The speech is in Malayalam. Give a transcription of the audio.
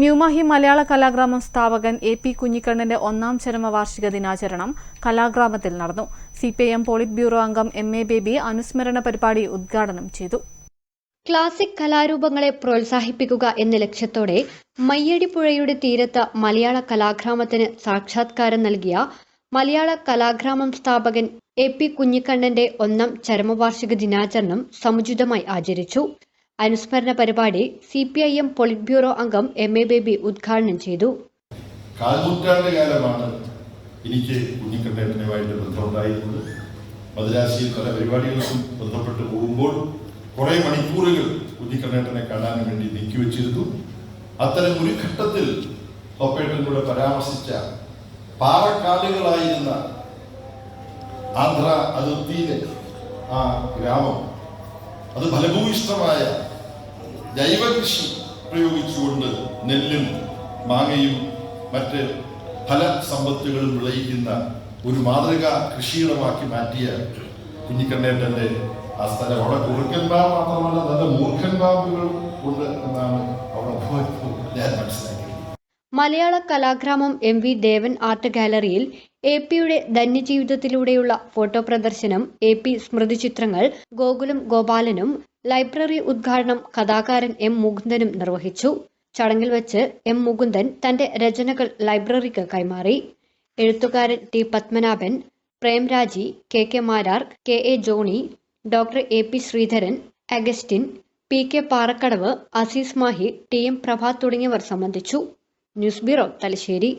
ന്യൂമാഹി മലയാള കലാഗ്രാമം സ്ഥാപകൻ എ പി കുഞ്ഞിക്കണ്ണന്റെ ഒന്നാം ചരമവാർഷിക ദിനാചരണം കലാഗ്രാമത്തിൽ നടന്നു. C P M polit bureau അംഗം എം എ ബേബി അനുസ്മരണ പരിപാടി ഉദ്ഘാടനം ചെയ്തു. ക്ലാസിക് കലാരൂപങ്ങളെ പ്രോത്സാഹിപ്പിക്കുക എന്ന ലക്ഷ്യത്തോടെ മയ്യടിപ്പുഴയുടെ തീരത്ത് മലയാള കലാഗ്രാമത്തിന് സാക്ഷാത്കാരം നൽകിയ മലയാള കലാഗ്രാമം സ്ഥാപകൻ എ പി കുഞ്ഞിക്കണ്ണന്റെ ഒന്നാം ചരമവാർഷിക ദിനാചരണം സമുചിതമായി ആചരിച്ചു. അനുസ്മരണ പരിപാടി C P I M polit bureau അംഗം എം എ ബേബി ഉദ്ഘാടനം ചെയ്തു. കാൽനൂറ്റാണ്ട് കാലമാണ് എനിക്ക് കുഞ്ഞിക്കണ്ണേട്ടനുമായിട്ട് ബന്ധമുണ്ടായിരുന്നത്. മദ്രാസിയിൽ പല പരിപാടികൾക്കും ബന്ധപ്പെട്ട് പോകുമ്പോൾ കുറേ മണിക്കൂറുകൾ കുഞ്ഞിക്കണ്ണേട്ടനെ കാണാൻ വേണ്ടി നീക്കിവെച്ചിരുന്നു അത്തരം ഒരു ഘട്ടത്തിൽ പപ്പേട്ടനിലൂടെ പരാമർശിച്ച പാറക്കാടുകളായിരുന്ന ആന്ധ്ര അതിർത്തിയിലെ ആ ഗ്രാമം അത് ഫലഭൂയിഷ്ടമായ ജൈവകൃഷി പ്രയോഗിച്ചുകൊണ്ട് നെല്ലും മാങ്ങയും മറ്റ് ഫല സമ്പത്തുകളും വിളയിക്കുന്ന ഒരു മാതൃക കൃഷിയിടമാക്കി മാറ്റിയ കുഞ്ഞിക്കണ്ണേട്ടന്റെ ആ സ്ഥലം. അവിടെ കുറുക്കൻ പാമ്പ് മാത്രമല്ല നല്ല മൂർഖൻ പാമ്പുകൾ ഉണ്ട് എന്നാണ് അവിടെ ഞാൻ മനസ്സിലാക്കിയത്. Malayala Kalagramam M V Devan art ഗാലറിയിൽ എ പിയുടെ ധന്യജീവിതത്തിലൂടെയുള്ള ഫോട്ടോ പ്രദർശനം എ പി സ്മൃതി ചിത്രങ്ങൾ ഗോകുലം ഗോപാലനും ലൈബ്രറി ഉദ്ഘാടനം കഥാകാരൻ എം മുകുന്ദനും നിർവഹിച്ചു. ചടങ്ങിൽ വെച്ച് എം മുകുന്ദൻ തന്റെ രചനകൾ ലൈബ്രറിക്ക് കൈമാറി. എഴുത്തുകാരൻ T Padmanabhan പ്രേംരാജി K K Marar K A Johny doctor A P Sreedharan Augustine P K Parakkadavu Azeez Mahi T M Prabhath തുടങ്ങിയവർ സംബന്ധിച്ചു. News bureau Thalassery.